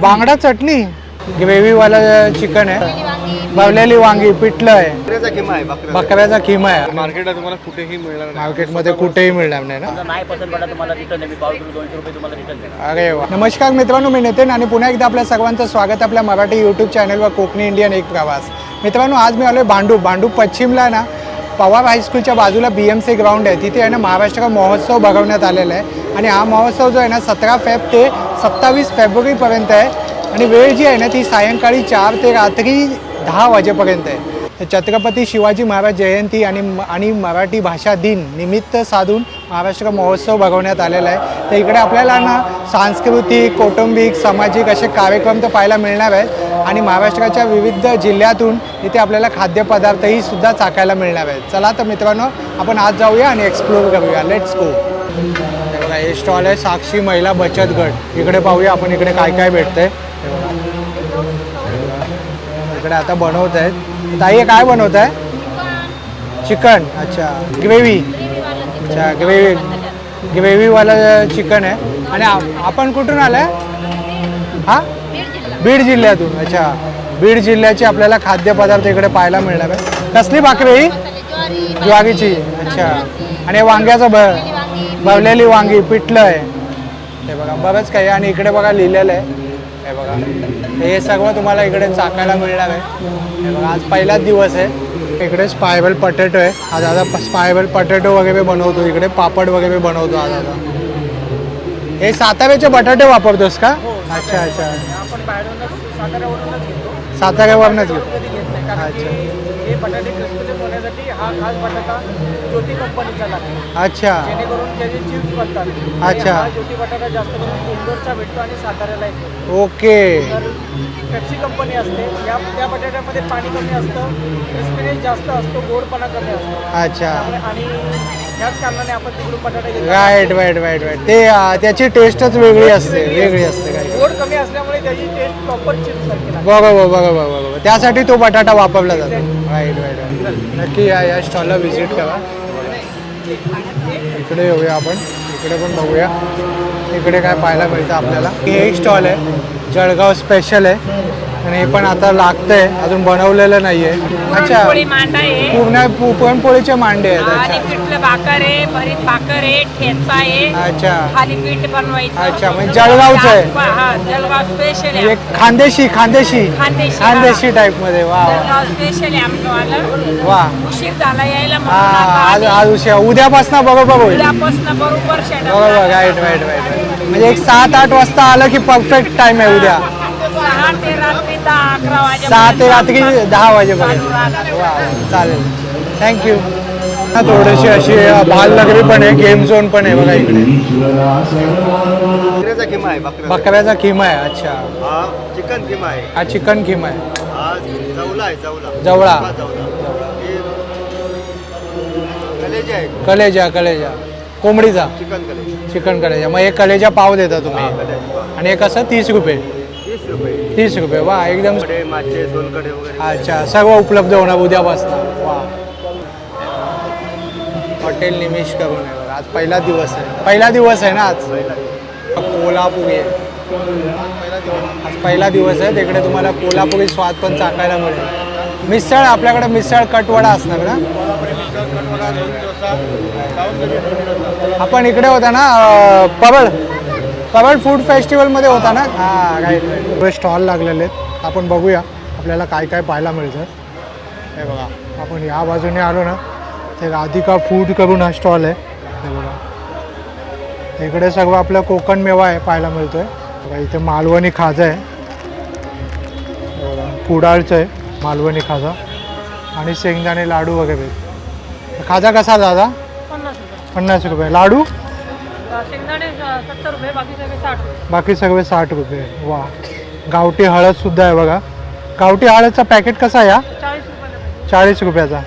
बांगडा चटणी. ग्रेव्हीवाला चिकन आहे. भरलेली वांगी पिठलं आहे. बकऱ्याचा खिमा आहे मार्केटला तुम्हाला कुठेही मिळणार नाही. मार्केटमध्ये कुठेही मिळणार नाही ना? अरे वा. नमस्कार मित्रांनो मी नितीन आणि पुन्हा एकदा आपल्या सर्वांचं स्वागत आपल्या मराठी यूट्यूब चॅनलवर कोकणी इंडियन एक प्रवास. मित्रांनो आज मी आलो आहे भांडूप भांडूप पश्चिमला ना पवार हायस्कूलच्या बाजूला बी एम सी ग्राउंड आहे. तिथे आहे ना महाराष्ट्र महोत्सव भरवण्यात आलेला आहे. आणि हा महोत्सव जो आहे ना सतरा फेब ते सत्तावीस फेब्रुवारीपर्यंत आहे. आणि वेळ जी आहे ना ती सायंकाळी चार ते रात्री दहा वाजेपर्यंत आहे. तर छत्रपती शिवाजी महाराज जयंती आणि आणि मराठी भाषा दिन निमित्त साधून महाराष्ट्र महोत्सव भरवण्यात आलेला आहे. तर इकडे आपल्याला ना सांस्कृतिक कौटुंबिक सामाजिक असे कार्यक्रम तर पाहायला मिळणार आहेत. आणि महाराष्ट्राच्या विविध जिल्ह्यातून इथे आपल्याला खाद्यपदार्थही सुद्धा चाकायला मिळणार आहेत. चला तर मित्रांनो आपण आज जाऊया आणि एक्सप्लोर करूया. लेट्स गो हे स्टॉल आहे साक्षी महिला बचत गट. इकडे पाहूया आपण इकडे काय काय भेटतंय. इकडे आता बनवत आहेत ताई काय बनवत आहे चिकन. अच्छा. ग्रेव्ही. अच्छा ग्रेव्ही. ग्रेव्हीवाला चिकन आहे. आणि आपण कुठून आलाय? हा? बीड जिल्ह्यातून. अच्छा. बीड जिल्ह्याचे आपल्याला खाद्यपदार्थ इकडे पाहायला मिळणार आहे. कसली भाकरी? ही ज्वारीची. अच्छा. आणि वांग्याचं भ भरलेली वांगी पिठलं आहे हे बघा बरंच काही आणि इकडे बघा लिहिलेलं आहे. हे बघा हे सर्व तुम्हाला इकडे चाकायला मिळणार आहे. हे बघा आज पहिलाच दिवस आहे. इकडे स्पायबल पटॅटो आहे. हा दादा स्पायबल पटॅटो वगैरे बनवतो. इकडे पापड वगैरे बनवतो हा दादा. हे साताऱ्याचे बटाटे वापरतोस का? अच्छा अच्छा. बाहेरूनच साताऱ्यावरूनच घेतो. अच्छा. हे खास बटाटा ज्योती कंपनीचा लागतो. अच्छा. जेणेकरून त्याचे चिप्स बनतात. आणि अच्छा. हा ज्योती बटाटा जास्त करून इंदोरचा भेटतो आणि साताऱ्याला येतो. ओके. तर पेप्सी कंपनी असते. या त्या बटाट्यामध्ये पाणी कमी असतं क्रिस्पीनेस जास्त असतो गोडपणा कमी असतो. अच्छा. त्यामुळे आणि ह्याच कारणाने आपण तिकडून बटाटा घेतो. राईट राईट राईट राईट ते अं, त्याची टेस्टच वेगळी असते वेगळी असते काही. गोड कमी असल्यामुळे त्याची टेस्ट प्रॉपर चिप्स सारखी लागते. बरोबर बरोबर बरोबर त्यासाठी तो बटाटा वापरला जातो. राईट राईट राईट नक्की या या स्टॉलला व्हिजिट करा. इकडे येऊया आपण. इकडे पण बघूया. इकडे काय पाहायला मिळतं आपल्याला. हे एक स्टॉल आहे. जळगाव स्पेशल आहे. आणि हे पण आता लागतंय अजून बनवलेलं नाहीये. अच्छा. पुरणपोळी मांडा आहे. पूर्ण पु- पुरणपोळीचे मांडे आहेत आणि अच्छा. पिठलं भाकर आहे भरीत भाकर आहे ठेचा आहे. अच्छा. खाली पीठ बनवायचं. अच्छा, म्हणजे जळगावचं आहे. हा जळगाव स्पेशल आहे. एक खानदेशी खानदेशी. खानदेशी, खानदेशी टाईपमध्ये वा वा. जळगाव स्पेशल आहे आमचं वालं. वा. उशीर झाला यायला हा आज आज उशिरा. उद्यापासून बरोबर होईल उद्यापासून बरोबर शेतात बरोबर राईट राईट राईट म्हणजे एक सात आठ वाजता आलं की परफेक्ट टाइम आहे उद्या. सहा ते रात्री दहा अकरा वाजे सहा ते रात्री दहा वाजेपर्यंत. वा चालेल. थँक्यू थोडीशी अशी बालनगरी पण आहे गेम झोन पण आहे बघा इकडे. बकऱ्याचा किमा आहे बकऱ्याचा. बकऱ्याचा खिमा आहे अच्छा. हा चिकन किमा आहे. हा चिकन खिमा आहे. हा जवला आहे जवला. जवळा. हा, जवला. हे कलेजे आहे. कलेजा कलेजा. कोंबडीचा. चिकन कलेजे. चिकन कलेजा. मग एक कलेजा पाव देता तुम्ही. कलेजे. आणि हे कसं तीस रुपये. तीस रुपये. वा एकदम कडे मासे सोलकडे वगैरे. अच्छा सर्व उपलब्ध होणार उद्यापासून वा. हॉटेल निमिष करून आहे बघा. आज पहिला दिवस आहे. पहिला दिवस आहे ना आज? कोल्हापुरी आहे आज पहिला दिवस आहे. तिकडे तुम्हाला कोल्हापुरी स्वाद पण चाकायला मिळेल. मिसळ आपल्याकडे मिसळ कटवडा असणार ना? आपण इकडे होता ना अं, पवळ पवळ फूड फेस्टिवलमध्ये होता ना? हां राईट स्टॉल लागलेले आहेत. आपण बघूया आपल्याला काय काय पाहायला मिळतं. हे बघा आपण या बाजूने आलो ना ते राधिका फूड करून हा स्टॉल आहे. हे बघा. इकडे सगळं आपलं कोकण मेवा आहे पाहायला मिळतोय. बघा इथे मालवणी खाजा आहे. हे बघा कुडाळचं आहे मालवणी खाजा. आणि शेंगदाणे लाडू वगैरे. खाजा कसा दादा? पन्नास रुपये. पन्नास रुपये. लाडू? शेंगदाणे सत्तर रुपये बाकी सगळे साठ रुपये. बाकी सगळे साठ रुपये. वा. गावठी हळद सुद्धा आहे बघा. गावठी हळदचा पॅकेट कसा आहे हा चाळीस रुपये चाळीस रुपयाचा.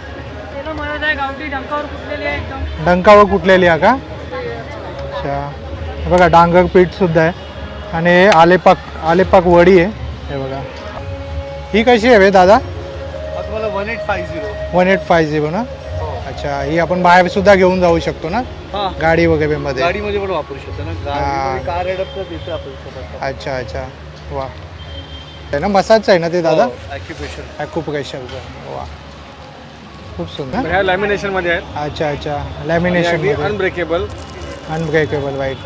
तेलं मिळत आहे गावठी डंकावर कुठलेली आहे एकदम. डंकावर कुठलेली आहे का? अच्छा. हे बघा डांगर पीठ सुद्धा आहे. आणि हे आलेपाक आलेपाक वडी आहे. हे बघा. ही कशी आहे बे दादा? हा तुम्हाला one eight five zero one eight five zero ना? अच्छा ही आपण बाहेर सुद्धा घेऊन जाऊ शकतो ना? हा. गाडी वगैरे मध्ये? गाडीमध्ये पण वापरू शकतो ना. हा. गाडी कार अडॅप्टर देतो आपण स्वतः अच्छा अच्छा. वा. आहे ना मसाजचं आहे ना ते दादा? ॲक्युपेशन ॲक्युप्रेशरचं वा. खूप सुंदर. ह्या लॅमिनेशनमध्ये आहेत अच्छा अच्छा. लॅमिनेशन अनब्रेकेबल अनब्रेकेबल वाईट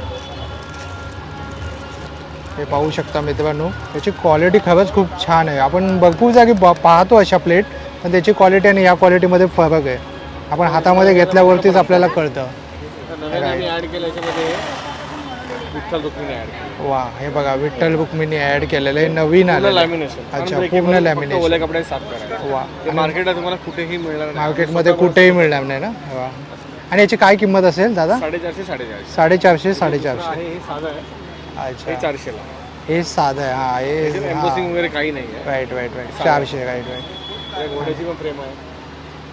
हे पाहू शकता मित्रांनो. त्याची क्वालिटी खरंच खूप छान आहे. आपण भरपूर जागी पाहतो अशा प्लेट पण त्याची क्वालिटी आणि या क्वालिटीमध्ये फरक आहे. आपण हातामध्ये घेतल्यावरतीच आपल्याला कळतं. नवीन आम्ही ऍड केलं याच्यामध्ये विठ्ठल रुक्मिणी ऍड वा हे बघा विठ्ठल बुकमीनी ॲड केलेलं आहे. नवीन आलं लॅमिनेशन अच्छा पूर्ण लॅमिनेशन ओल्या कपड्याने साफ करायला. वा ते मार्केटला तुम्हाला कुठेही मिळणार नाही. मार्केटमध्ये कुठेही मिळणार नाही ना? वा. आणि याची काय किंमत असेल दादा? साडेचारशे साडेचारशे. साडेचारशे साडेचारशे. आहे हे साधं आहे. अच्छा. हे चारशेला. हे साधं आहे हा हे एम्बोसिंग वगैरे काही नाही आहे राईट राईट राईट चारशे राईट राईट या घोड्याची पण प्रेम आहे.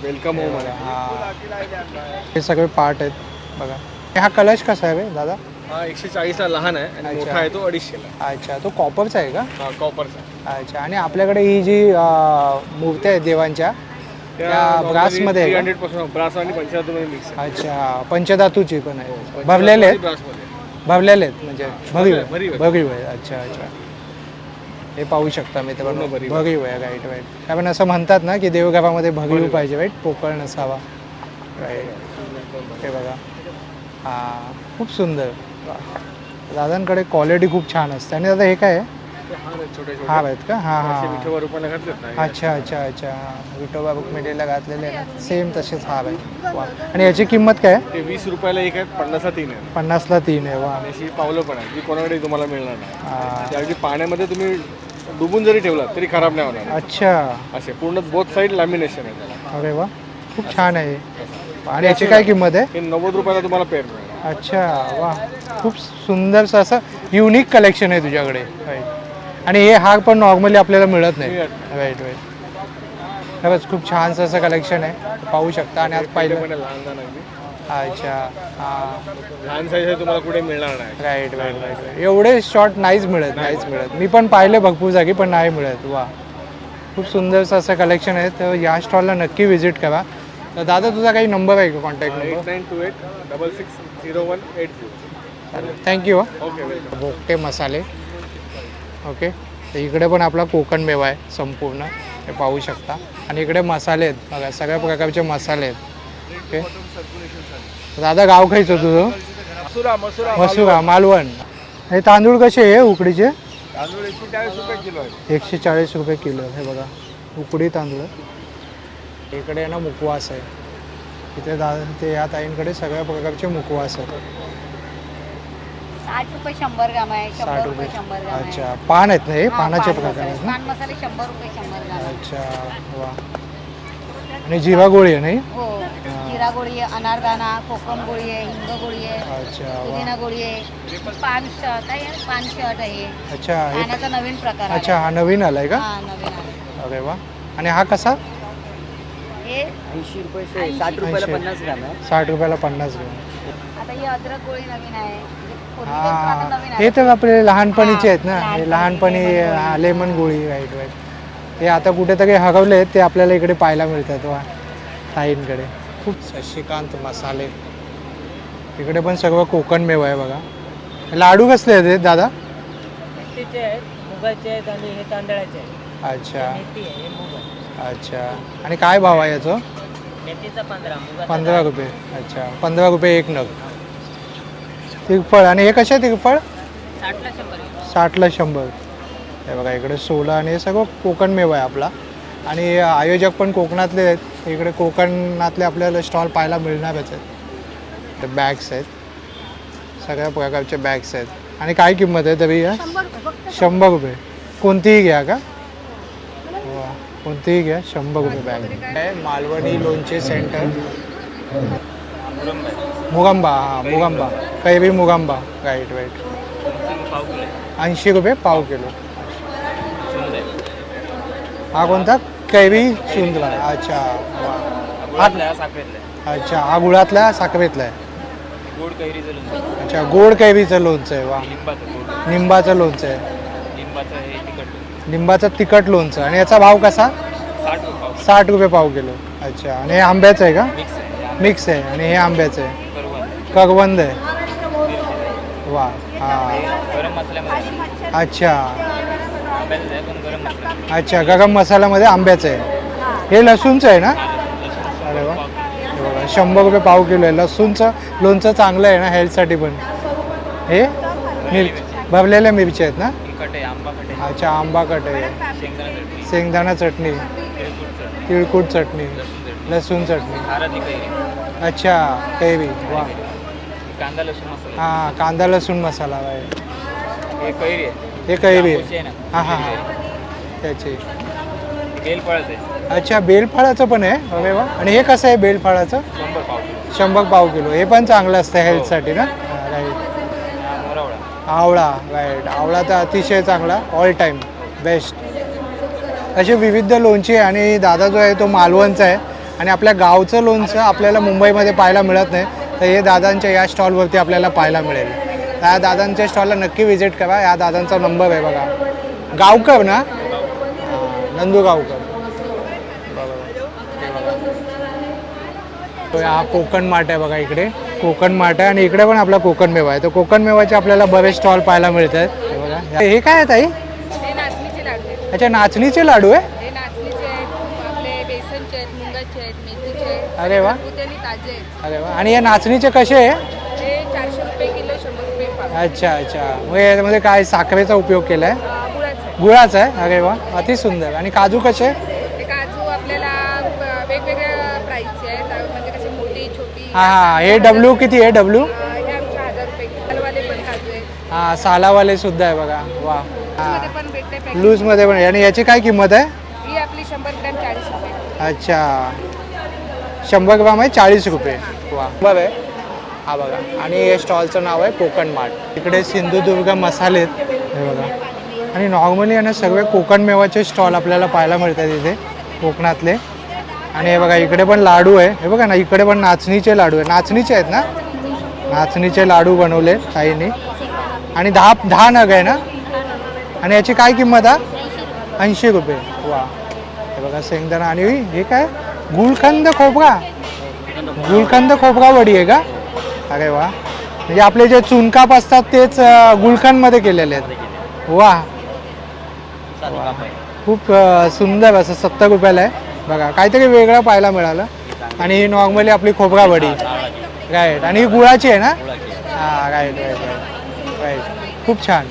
वेलकम हो मला हा. हे सगळे पार्ट आहेत. बघा. हा कलश कसा आहे बे, दादा? हा एकशे चाळीसला लहान आहे आणि. मोठा आहे तो अडीचशेला. अच्छा तो कॉपरचा आहे का? हा कॉपरचा अच्छा आणि आपल्याकडे ही जी अं, मूर्त्या आहेत देवांच्या त्या ब्रासमध्ये आहे का? हंड्रेडपासून ब्रास आणि मध्ये मिक्स अच्छा पंचधातूची पण आहे. भरलेले आहेत? ब्रासमध्ये भरलेले आहेत म्हणजे भरीव आहे. भरीव आहे. भरीव आहे अच्छा अच्छा. हे पाहू शकता मी पूर्ण भरीव भरीव आहे राईट राईट कारण असं म्हणतात ना की देवघरामध्ये भरीव पाहिजे राईट पोकळ नसावा. राईट हे बघा. हां खूप सुंदर. दादांकडे क्वालिटी खूप छान असते. आणि दादा हे काय आहे? हार आहेत आहेत का? हां हां. अच्छा अच्छा अच्छा. विठोबा बुक मिडियाला घातलेले आहे सेम तसेच हार आहे वा. आणि याची किंमत काय आहे? वीस रुपयाला एक आहेत पन्नासला तीन आहेत. पन्नासला तीन आहे वा. अशी पावलं पण आहे जी कोणाकडे तुम्हाला मिळणार नाही. ते अगदी पाण्यामध्ये तुम्ही डुबून जरी ठेवला तरी खराब नाही होणार. अच्छा. असे पूर्ण बोथ साईड लॅमिनेशन आहे. अरे वा. खूप छान आहे. आणि याची काय किंमत आहे? हे नव्वद रुपयाला तुम्हाला मिळणार. अच्छा वा. खूप सुंदरसं असं युनिक कलेक्शन आहे तुझ्याकडे. राईट आणि हे हार पण नॉर्मली आपल्याला मिळत नाही. मिळत राईट राईट खरंच खूप छानसं असं कलेक्शन आहे. पाहू शकता आणि आज पहिले. पाहिलं पण आहे लहान लहान अगदी. अच्छा हां. लहान साईज तुम्हाला कुठे मिळणार नाही. राईट राईट राईट एवढे शॉर्ट नाहीच मिळत नाहीच मिळत. मी पण पाहिले भरपूर जागी पण नाही मिळत. वा. खूप सुंदरसं असं कलेक्शन आहे. तर या स्टॉलला नक्की व्हिजिट करा. तर दादा तुझा काही नंबर आहे का contact eight number nine two eight double six zero one eight zero thank you okay welcome Bogate Masale. Okay तर इकडे पण आपला कोकण मेवा आहे संपूर्ण. हे पाहू शकता. आणि इकडे मसाले आहेत. बघा सगळ्या प्रकारचे मसाले आहेत. ओके दादा गाव खायचं तुझं? मसुरा मसुरा मसुरा मालवण. हे तांदूळ कसे आहे उकडीचे? तांदूळ एकशे चाळीस रुपये किलो आहे. एकशे चाळीस रुपये किलो हे बघा. उकडी तांदूळ. आहे. इकडे ना मुकवास आहे. इथे दा ते या ताईंकडे सगळ्या प्रकारचे मुकवास आहेत. साठ रुपये शंभर ग्राम आहे साठ शंभर रुपये. शंभर ग्राम आहे. अच्छा पान आहेत ना हे? हा, पानाचे पान प्रकार मसाले आहेत ना? पान मसाले शंभर रुपये शंभर ग्राम. आहे. अच्छा वा. आणि जिरा गोळी आहे नाही हो? जिरा गोळी आहे अनारदाना कोकम गोळी आहे हिंग गोळी आहे अच्छा वा. पुदिना गोळी आहे. पान शर्ट आहे पान शर्ट आहे. अच्छा हे पानाचा नवीन प्रकार अच्छा हा नवीन आलाय का? हा नवीन आहे अरे वा. आणि हा कसा? ऐंशी रुपये साठ रुपयाला ऐंशी. पन्नास ग्राम आहे. साठ रुपयाला पन्नास ग्राम. आता ही अद्रक गोळी नवीन आहे. म्हणजे पूर्वी हा. नवीन हे आहे तर आपले लहानपणीचे आहेत ना. हा, लहानपणी लेमन गोळी राईट राईट हे आता कुठेतरी हरवले आहेत ते आपल्याला इकडे पाहायला मिळतात वा. ताईंकडे. खूप शशिकांत मसाले. इकडे पण सगळं कोकण मेवा आहे बघा. लाडू कसले आहेत हे दादा? आहेत मुगाचे आहेत आणि हे तांदळाचे आहेत. अच्छा. मेथी आहे हे मूग. आहे अच्छा. आणि काय भाव आहे याचं? मेथीचा पंधरा मुगाचा पंधरा रुपये. अच्छा. पंधरा रुपये एक नग. तिरफळ आणि हे कसे तिरफळ साठला शंभर आहे. साठला शंभर. हे बघा इकडे सोला आणि हे सगळं कोकण मेवा आहे आपला. आणि आयोजक पण कोकणातले आहेत. इकडे कोकणातले आपल्याला स्टॉल पाहायला मिळणारच आहेत. बॅग्स आहेत. सगळ्या प्रकारचे बॅग्स आहेत. आणि काय किंमत आहे तरी? या शंभर रुपये फक्त शंभर रुपये. कोणतीही घ्या का? कोणतीही घ्या शंभर रुपये बॅग आहे मालवणी लोणचे सेंटर मुगंबा हां मुगंबा. कैरी मुगंबा. राईट राईट ऐंशी रुपये पाव किलो. हा कोणता? कैरी सुंदरा. अच्छा वा. हा- अच्छा हा गुळातला साखरेतला आहे गोड कैरीचं लोणचं. अच्छा गोड कैरीचं लोणचं आहे वा. लिंबाचं लोणचं आहे. लिंबाचं तिखट लोणचं. आणि याचा भाव कसा? साठ रुपये पाव किलो. अच्छा. आणि हे आंब्याचं आहे का? मिक्स आहे. आणि हे आंब्याचं आहे. करवंद आहे. वा. हां. अच्छा. अच्छा. गरम मसाल्यामध्ये आंब्याचं आहे. हे लसूणचं आहे ना? अरे वा. बघा शंभर रुपये पाव किलो आहे. लसूणचं लोणचं चांगलं आहे ना हेल्थसाठी पण. हे? मिरची. भरलेल्या मिरच्या आहेत ना? आंबा कट अच्छा आंबा कट आहे शेंगदाणा चटणी. शेंगदाणा चटणी. तिळकुट चटणी. लसूण चटणी. लसूण चटणी. खाराची कैरी. अच्छा कैरी. वा. कांदा लसूण मसाला. हां कांदा लसूण मसाला आहे हे कैरी आहे. हे कैरी जांभूळची आहे आहे ना. हां हां हां. त्याची. बेलफळच आहे. अच्छा बेलफळाचं पण आहे. अरे वा. आणि हे कसं आहे बेलफळाचं शंभर पाव किलो. शंभर पाव किलो. हे पण चांगलं असतं हेल्थसाठी ना हा मोरावळा आवळा राईट आवळा तर अतिशय चांगला ऑल टाईम बेस्ट असे विविध लोणची आहे आणि दादा जो आहे तो मालवणचा आहे. आणि आपल्या गावचं लोणचं आपल्याला मुंबईमध्ये पाहायला मिळत नाही. तर हे दादांच्या या स्टॉलवरती आपल्याला पाहायला मिळेल. या दादांच्या स्टॉलला नक्की व्हिजिट करा. या दादांचा नंबर आहे बघा. गावकर ना? हां, नंदू गावकर. तो हा कोकण माठ आहे बघा इकडे. कोकण माठ आहे आणि इकडे पण आपला कोकण मेवा आहे. तर कोकण मेवाचे आपल्याला बरेच स्टॉल पाहायला मिळत आहेत हे बघा. हे काय आहे ताई? हे अच्छा नाचणीचे लाडू आहे? हे अरे वा. अरे वा. आणि या नाचणीचे कसे आहे? हे अच्छा अच्छा. मग यामध्ये काय साखरेचा उपयोग केला आहे गुळाचं आहे. गुळाचा आहे? अरे वा. अति सुंदर. आणि काजू कसे? हे काजू आपल्याला वेगवेगळ्या प्राईसचे आहेत अं, म्हणजे कशी मोठी छोटी हां हां हे. डब्ल्यू किती? आहे डब्ल्यू हे हां सालावाले सुद्धा आहे बघा. वा. मध्ये पण भेटते पॅकेट लूजमध्ये पण आहे. आणि याची काय किंमत आहे? ही आपली शंभर ग्रॅम चाळीस रुपये. अच्छा. शंभर ग्राम आहे चाळीस रुपये. वा. बरं आहे. हा बघा. आणि हे स्टॉलचं नाव आहे कोकण मार्ट. इकडे सिंधुदुर्ग मसाले आहेत हे बघा. आणि नॉर्मली आहे ना सगळे कोकण मेवाचे स्टॉल आपल्याला पाहायला मिळतात इथे कोकणातले. आणि हे बघा इकडे पण लाडू आहे. हे बघा ना इकडे पण नाचणीचे लाडू आहे. नाचणीचे आहेत ना? नाचणीचे लाडू बनवले ताईंनी. आणि दहा दहा नग आहे ना? आणि याची काय किंमत आहे? ऐंशी रुपये. वा. हे बघा शेंगदाणा. आणि हे काय? गुलकंद खोबरा. गुलकंद खोबरा वडी आहे का? अरे वा. म्हणजे आपले जे चुनकाप असतात तेच गुलकंदमध्ये केलेले आहेत. वा. वा. खूप सुंदर असं सत्तर रुपयाला आहे. बघा काहीतरी वेगळं पाहायला मिळालं. आणि ही नॉर्मली आपली खोबरा वडी. राईट आणि ही गुळाची आहे ना? हां राईट राईट राईट राईट खूप छान.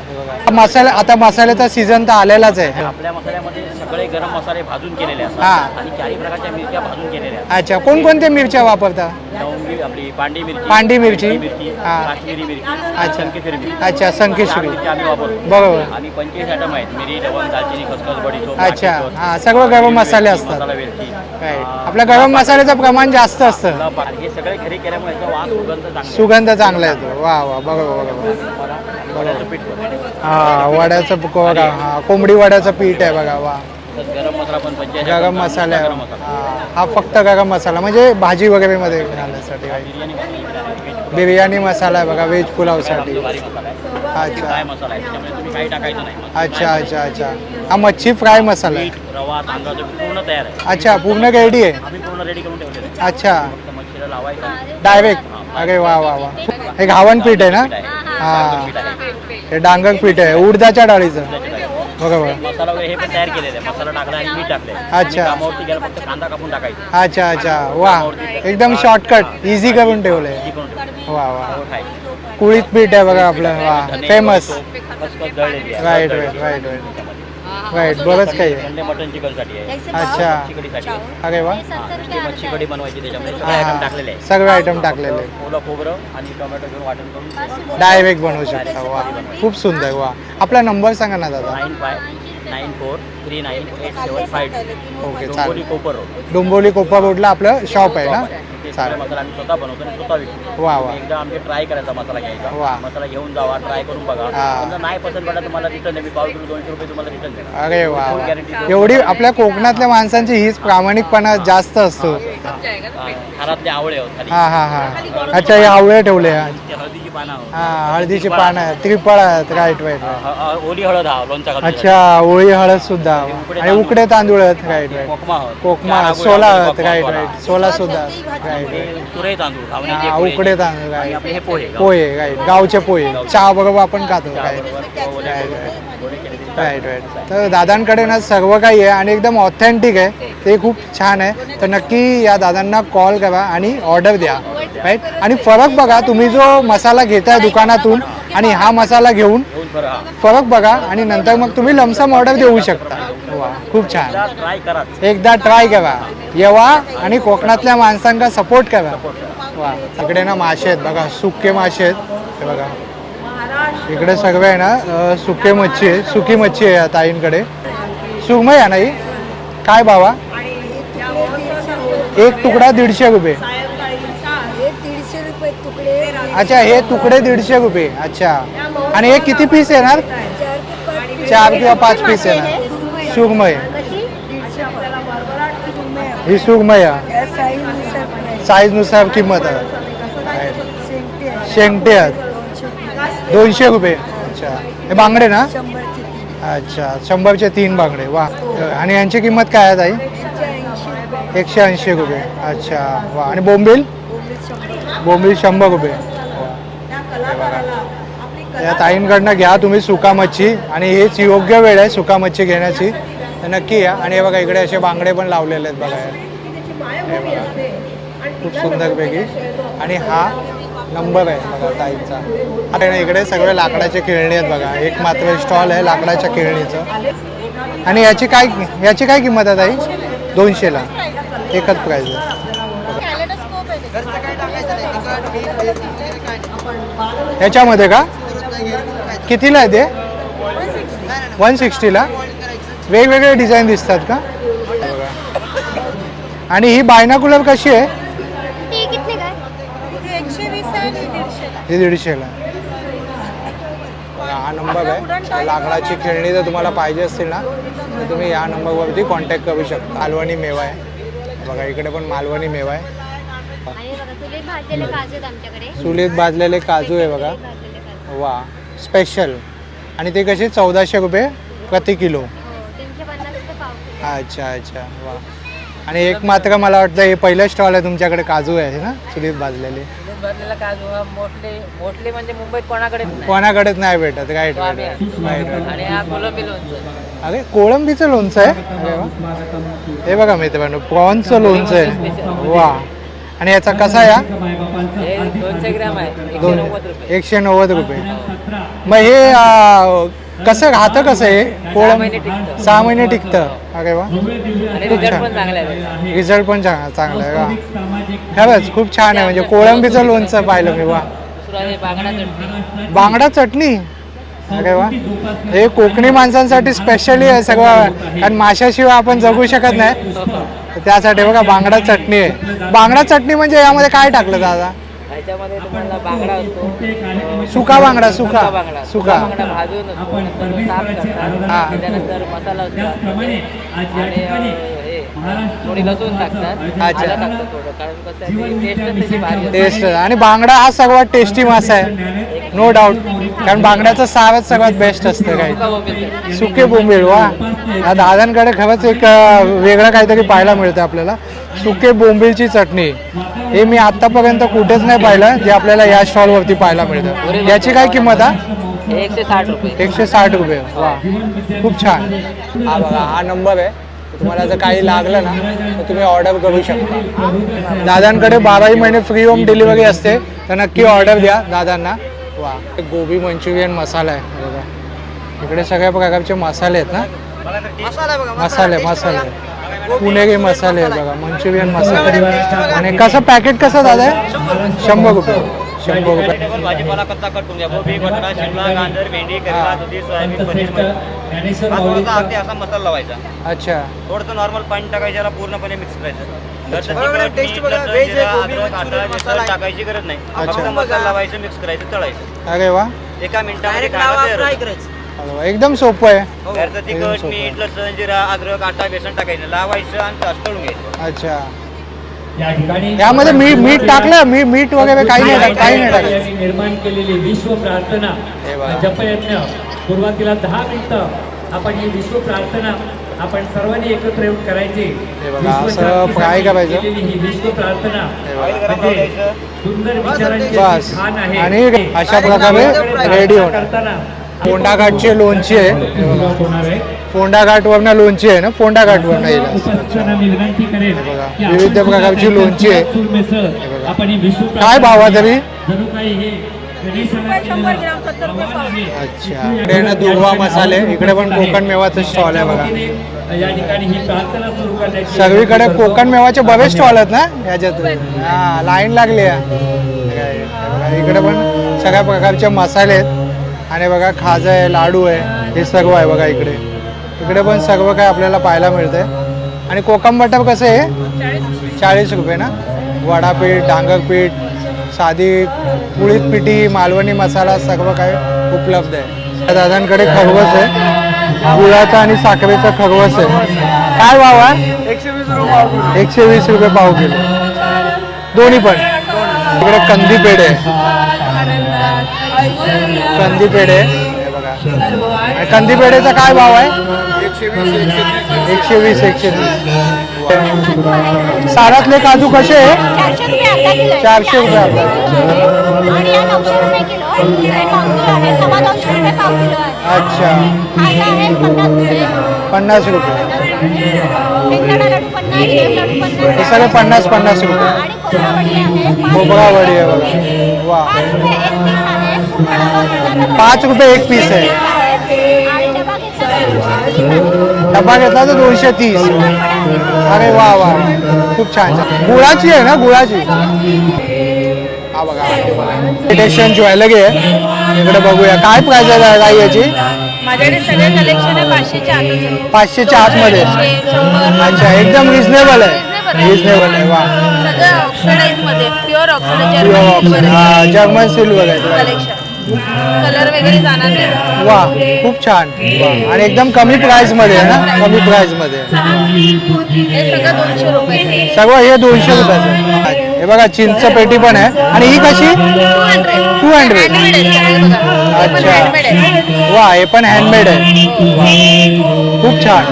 मसाला आता मसाल्याचा सीझन तर आलेलाच आहे आपल्या मसाल्यामध्ये सगळे गरम मसाले भाजून केलेले हा. आणि चारही प्रकारच्या मिरच्या भाजून केलेल्या अच्छा कोणकोणत्या मिरच्या वापरता लवंगी आपली पांडी मिरची पांडी मिरची. मिरची हा. काश्मीरी मिरची अच्छा. संकेश्वरी मिरची अच्छा संकेश्वरी मिरची आम्ही वापरतो बरोबर आम्ही पंचवीस आयटम आहेत मिरी लवंग दालचिनी खसखस बडीशोप अच्छा. हा, सर्व गरम मसाले असतात. मसाला वेलची राईट आ, आपल्या गरम मसाल्याचं प्रमाण जास्त असतं हे सगळे घरी केल्यामुळे याचा वास सुगंध चांगला आहे. सुगंध चांगला येतो वा वा बरोबर बरोबर पीठ. हा वड्याचं प- बघा हा कोंबडी वड्याचं पीठ आहे बघा वा. गरम मसाला पण गरम मसाला आहे. गरम मसाला. हा, हा फक्त गरम मसाला म्हणजे भाजी वगैरे मध्ये घालण्यासाठी आहे. बिर्याणी मसाला. व्हेज बिर्याणी मसाला आहे बघा व्हेज पुलावसाठी आमचा भारी मसाला आहे अच्छा. फ्राय मसाला आहे त्याच्यामुळे तुम्ही काही टाकायचं नाही. मसाला अच्छा अच्छा अच्छा. हा मच्छी फ्राय मसाला आहे. पीठ रवा तांदळाचं पीठ पूर्ण तयार आहे. अच्छा पूर्ण रेडी आहे? आम्ही पूर्ण रेडी करून ठेवलेलं आहे. अच्छा. फक्त मच्छीला लावायचं डायरेक्ट अरे वा वा वा. हे घावन पीठ आहे ना? हा. हे डांगर पीठ आहे उडदाच्या डाळीचं. बरोबर मसाला वगैरे हे पण तयार केलेलं आहे मसाला टाकला आणि मीठ टाकले अच्छा. कामावरती गेला फक्त कांदा कापून टाकायचा. अच्छा अच्छा. वा. एकदम शॉर्टकट इझी करून ठेवलंय. करून ठेवली. वा वा. हो, खायची. कुळीत पीठ आहे बघा आपलं. वा. धने, फेमस खसखस दळलेली आहे. Right right. Right right right बरंच काही. आहे संडे मटन चिकनसाठी आहे अच्छा. मच्छी कढीसाठी आहे. अरे वा. हा, ती मच्छी कढी बनवायची त्याच्यामध्ये. सगळे हा आयटम टाकलेले आहे सगळे आयटम टाकलेले ओलं खोबरं आणि टोमॅटो घेऊन वाटण करून डायरेक्ट बनवू शकता. वा. खूप सुंदर. वा. आपला नंबर सांगा ना दादा. Nine five nine four three nine eight seven five two okay Dombivli चालेल. कोपर रोड. डोंबोली कोपा रोडला आपलं शॉप आहे ना? चालेल मसाला आम्ही स्वतः बनवतो आणि स्वतः विकतो. वा वा. तुम्ही एकदा आमचे ट्राय करायचा मसाला घ्यायचा. वा. मसाला घेऊन जावा ट्राय करून बघा. हा. समजा नाही पसंत पडला तुम्हाला रिटर्न आहे मी पाव किलो दोनशे रुपये तुम्हाला रिटर्न देणार. अरे वा. एवढी आपल्या कोकणातल्या माणसांची हीच प्रामाणिकपणा जास्त असतो. हा, हारातले आवळे आहोत खाली. हा हा हा. अच्छा हे आवळे ठेवले हा. ते पानं हा, हळदीची पानं आहेत त्रिफळ आहेत राईट राईट. राईट ह- ह- ओली हळद हा लोणचा घालून अच्छा ओळी हळद सुद्धा. आणि उकडे तांदूळ आहेत राईट राईट. कोकमा आहोत कोकमा चार आगोळी सोला आहोत, आहेत कोकमा राईट सोला. राईट. सोला सुद्धा. राईट सुरे तांदूळ घावण्याचे हा, पोहे. उकडे तांदूळ आणि राईट आपले हे पोहे पोहे राईट. गावचे पोहे. चहा बरोबर आपण खातो राईट. बरोबर. किंवा ओले राईट. पोहे. राईट ओले केलेले राईट राईट. तर दादांकडे ना सर्व काही आहे आणि एकदम ऑथेंटिक आहे. ते खूप छान आहे. तर नक्की या दादांना कॉल करा आणि ऑर्डर द्या. राईट आणि फरक बघा तुम्ही जो मसाला घेताय दुकानातून आणि हा मसाला घेऊन फरक बघा आणि नंतर मग तुम्ही लमसम ऑर्डर देऊ शकता. वा खूप छान. एकदा ट्राय करा. येवा आणि कोकणातल्या माणसांना सपोर्ट करा. वा इकडे ना मासे आहेत बघा सुके मासे आहेत. बघा. इकडे सगळे आहे ना सुके मच्छी आहे सुकी मच्छी आहे या ताईंकडे. सुरमई आहे ना ही? काय भावा एक तुकडा दीडशे रुपये. अच्छा हे तुकडे दीडशे रुपये. अच्छा. आणि हे किती पीस येणार? चार किंवा पाच पीस येणार. सुगमय. ही सुगमय. साईजनुसार किंमत आहे. शेंगटे आहेत. दोनशे रुपये. अच्छा. हे बांगडे ना? अच्छा. शंभरचे तीन बांगडे. वा. आणि यांची किंमत काय आहे ताई? एकशे ऐंशी रुपये. अच्छा. वा. आणि बोंबील? बोंबील शंभर रुपये. या ताईंकडनं घ्या तुम्ही सुका मच्छी आणि हेच योग्य वेळ आहे सुका मच्छी घेण्याची. तर नक्की या. आणि हे बघा इकडे असे बांगडे पण लावलेले आहेत बघा. हे बघा. खूप सुंदर पैकी. आणि हा नंबर आहे बघा ताईंचा. आणि इकडे सगळे लाकडाचे खेळणी आहेत बघा. एक मात्र स्टॉल आहे लाकडाच्या खेळणीचं. आणि याची काय याची काय किंमत आहे ताई? दोनशेला एकच प्राईज आहे. याच्यामध्ये का? कितीला आहे ते? वन सिक्स्टीला वेगवेगळे डिझाईन दिसतात का? बघा. आणि ही बायनाकुलर कशी आहे? ही दीडशेला. हा नंबर आहे. लाकडाची खेळणी जर तुम्हाला पाहिजे असतील ना तर तुम्ही या नंबरवरती कॉन्टॅक्ट करू शकता. मालवणी मेवा आहे. बघा इकडे पण मालवणी मेवा आहे. आणि बघा तुले भाजलेले काजू आहेत आमच्याकडे. चुलीत भाजलेले काजू आहे बघा. वा. स्पेशल. आणि ते कसे? चौदाशे रुपये प्रति किलो. हो किलो. अच्छा अच्छा. वा. आणि एक मात्र मला वाटतं हे पहिलं स्टॉल आहे तुमच्याकडे काजू आहे ना? चुलीत भाजलेले. भरलेला काजू हा मोठले मोठले म्हणजे मुंबईत कोणाकडेच नाही. कोणाकडेच नाही भेटत राईट तो राईट आणि हा कोलंबी लोणचं अरे कोळंबीचं लोणचं आहे? अरे वा. हे बघा मित्रांनो प्रॉन्सचं लोणचं आहे. वा. आणि याचा कसा आहे दोनशे ग्रॅम आहे दोन एकशे नव्वद रुपये. मग हे कसं राहतं कसं हे? कोळंब महिने टिकतं. सहा महिने टिकतं. अरे वा. खूप रिझल्ट छान. पण चांगला आहे रिझल्ट पण चांग- चांगला आहे. वा. खरंच खूप छान आहे. म्हणजे कोळंबीचं लोणचं पाहिलं मी वा. बांगडा चटणी? अरे वा. हे कोकणी माणसांसाठी स्पेशली आहे सगळं. कारण माशाशिवाय आपण जगू शकत नाही. तर त्यासाठी बघा बांगडा चटणी आहे. बांगडा चटणी म्हणजे यामध्ये काय टाकलं दादा? ह्याच्यामध्ये तुम्हाला बांगडा असतो अं, सुका बांगडा सुका. बांगडा. सुका बांगडा भाजून असतो नंतर तो साफ करतात. हा. त्याच्यानंतर मसाला असतो आणि अं, थोडी लसूण टाकतात अच्छा. आलं टाकतात थोडं कारण कसं आहे टेस्ट त्याची भारी असते. टेस्ट आणि बांगडा हा सर्वात टेस्टी मासा आहे. नो डाऊट कारण बांगड्याचं सारच सर्वात बेस्ट असतं काही. सुका बोंबील. बोंबील वा. या दादांकडे खरंच एक अ, वेगळं काहीतरी पाहायला मिळतं आपल्याला. सुके बोंबीलची चटणी. हे मी आतापर्यंत कुठेच नाही पाहिलं जे आपल्याला या स्टॉलवरती पाहायला मिळतं. याची काय किंमत आहे हे? एकशे साठ रुपये. एकशे साठ रुपये. वा. खूप छान. हा बघा हा नंबर आहे. तुम्हाला जर काही लागलं ना तर तुम्ही ऑर्डर करू शकता. दादांकडे बाराही महिने फ्री होम डिलिव्हरी असते तर नक्की ऑर्डर द्या दादांना. वा गोबी मंचुरियन मसाला आहे. बघा. इकडे सगळ्या प्रकारचे मसाले आहेत ना? मसाले मसाले पुणेरी मसाले. आहेत बघा मंचुरियन मसाले. आणि कसं पॅकेट कसं दादा आहे? शंभर रुपये. शंभर रुपये. भाजीपाला कच्चा कट घ्या. गोबी बटाटा शिमला गाजर भेंडी करेला दुधी सोयाबीन पनीर हा थोडासा अगदी असा मसाला लावायचा. अच्छा. थोडंसं नॉर्मल पाणी टाकायचं याला पूर्णपणे मिक्स करायचं. बघा. टाकायची गरज नाही. फक्त मसाला लावायचं मिक्स करायचं तळायचं. अरे वा. एका मिनिटामध्ये फ्राय करायचं. एकदम सोपं आहे. घरचं एकदम तिखट. मीठ लसूण जिरा अद्रक आटा बेसन टाकायचं. लावायचं आणि तळून घ्यायचं. अच्छा. या ठिकाणी यामध्ये मीठ मीठ टाकलं मी मीठ वगैरे काही नाही काही नाही टाकलं. निर्माण केलेली विश्व प्रार्थना. जपयज्ञ. सुरुवातीला दहा मिनिटं आपण ही विश्व प्रार्थना आपण सर्वांनी एकत्र येऊन करायची. हे फ्राय करायचं. ही विश्व प्रार्थना. म्हणजे सुंदर विचारांची बस. खान आहे. आणि अशा प्रकारे रेडी होणार करताना फोंडाघाटचे लोणचे लोणची आहे. हे आहे लोणची आहे ना? फोंडा घाटवरनं येईल. बघा, विविध प्रकारची लोणची आहे. काय भाव आहे तरी? आहे. अच्छा. इकडे ना दुर्वा मसाले इकडे पण कोकण मेवाचं स्टॉल आहे बघा. सगळीकडे कोकण मेवाचे बरेच स्टॉल आहेत ना? याच्यात. हा लाईन लागली आहे. इकडे पण सगळ्या प्रकारचे मसाले आहेत. आणि बघा खाजा आहे लाडू आहे हे सर्व आहे बघा इकडे. इकडे पण सर्व काय आपल्याला पाहायला मिळतंय. आणि कोकम बटर कसं आहे? चाळीस रुपये ना? वडापीठ डांगरपीठ साधी पुळीत पिठी मालवणी मसाला सर्व काय उपलब्ध आहे. त्या दादांकडे खरवस आहे. गुळाचा आणि साखरेचा खरवस आहे. काय भाव एकशे वीस रुपये एकशे वीस रुपये पाव किलो. दोन्ही पण. इकडे कंदी पेढे आहे. कंदी पेढे कंदी पेढेचा काय भाव आहे? एकशे वीस एकशे तीस सारातले काजू कसे आहे? चारशे रुपये अच्छा. पन्नास रुपये. हे सगळे पन्नास पन्नास रुपये. खोबरा वडी आहे बघा. वा. पाच रुपये एक पीस आहे. डबा घेतला तर दोनशे तीस. अरे वा वा. खूप छान. गुळाची आहे ना गुळाची? हा बघा. ज्वेलरी आहे इकडे बघूया. काय प्राइस आहे काय याची? माझ्याकडे सगळे कलेक्शन आहे पाचशेच्या आहे पाचशेच्या आतमध्ये. अच्छा एकदम रिझनेबल आहे. रिझनेबल आहे वा. सगळं ऑक्सिडाईजमध्ये. Pure Pure oxide. German silver आहे. कलेक्शन कलर वगैरे जाणार नाही. वा खूप छान. आणि एकदम कमी प्राइसमध्ये आहे ना? कमी प्राइसमध्ये हे सगळं दोनशे रुपये सगळं हे दोनशे रुपयाचं. हे बघा चिंच पेटी पण आहे. आणि ही कशी? टू हंड्रेड अच्छा. वा हे पण हँडमेड आहे. वा. खूप छान.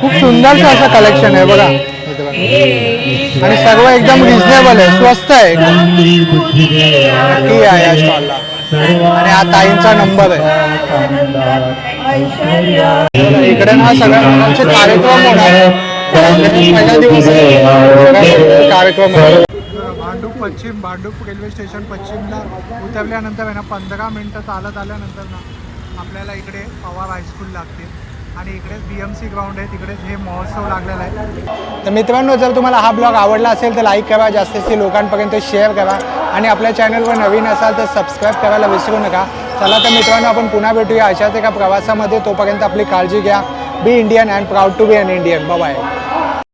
खूप सुंदरचं असं कलेक्शन आहे बघा. आणि सर्व एकदम रिझनेबल आहे स्वस्त आहे एकदम. नक्की या स्टॉलला आणि हा ताईंचा नंबर आहे इकडे ना सगळ्या प्रकारचे कार्यक्रम होणार आहे पहिला दिवस आहे. कार्यक्रम आहे. भांडूप पश्चिम भांडूप रेल्वे स्टेशन पश्चिमला उतरल्यानंतर आहे ना पंधरा मिनटं चालत आल्यानंतर ना आपल्याला इकडे पवार हायस्कूल लागते आणि इकडेच बी एम सी ग्राउंड आहे तिकडेच हे महोत्सव लागलेला आहे. तर मित्रांनो जर तुम्हाला हा ब्लॉग आवडला असेल तर लाईक करा जास्तीत जास्त लोकांपर्यंत शेअर करा. आणि आपल्या चॅनलवर नवीन असाल तर सबस्क्राईब करायला विसरू नका. चला तर मित्रांनो आपण पुन्हा भेटूया अशाच एका प्रवासामध्ये. तोपर्यंत आपली काळजी घ्या. Be Indian and proud to be an Indian bye